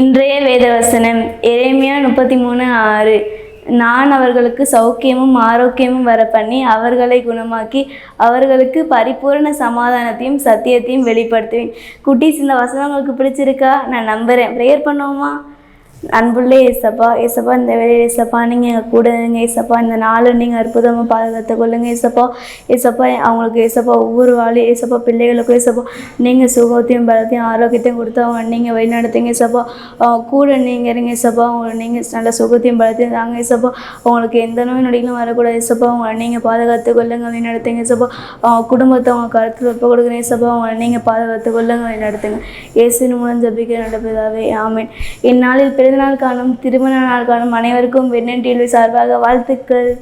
இன்றைய வேதவசனம் எரேமியா முப்பத்தி மூணு ஆறு. நான் அவர்களுக்கு சௌக்கியமும் ஆரோக்கியமும் வர பண்ணி அவர்களை குணமாக்கி அவர்களுக்கு பரிபூரண சமாதானத்தையும் சத்தியத்தையும் வெளிப்படுத்துவேன். குட்டீஸ் இந்த வசனம் உங்களுக்கு பிடிச்சிருக்கா? நான் நம்புகிறேன் ப்ரேயர் பண்ணுவோமா? அன்புள்ளே ஏசப்பா ஏசப்பா இந்த வேலையில் ஏசப்பா நீங்கள் எங்கள் கூட இருங்க ஏசப்பா இந்த நாளை நீங்கள் அற்புதமாக பாதுகாத்து கொள்ளுங்க ஏசப்பா. ஏசப்பா அவங்களுக்கு ஏசப்பா ஒவ்வொரு வாழையும் ஏசப்பா பிள்ளைகளுக்கும் ஏசப்பா நீங்கள் சுகத்தையும் பலத்தையும் ஆரோக்கியத்தையும் கொடுத்து அவங்க நீங்கள் வழிநடத்துங்க ஏசப்பா. கூட நீங்கள் இருங்க ஏசப்பா. அவங்களை நீங்கள் நல்ல சுகத்தையும் பலத்தையும் தாங்க ஏசப்பா. அவங்களுக்கு எந்த நோய் நொடிகளும் வரக்கூடாது ஏசப்பா. அவங்களை நீங்கள் பாதுகாத்து கொள்ளுங்க வழிநடத்துங்க ஏசப்பா. அவங்க குடும்பத்தை அவங்க கருத்தில் ஒப்பு கொடுக்குற ஏசப்பா. அவங்களை நீங்கள் பாதுகாத்து கொள்ளுங்க வழிநடத்துங்க. ஏசின் மூலம் ஜபிக்க நடப்பதாவே ஆமேன். இந்நாளில் பிறந்தநாள் காணும் திருமண நாள் காணும் அனைவருக்கும் வெண்ணன் டிவி சார்பாக வாழ்த்துக்கள்.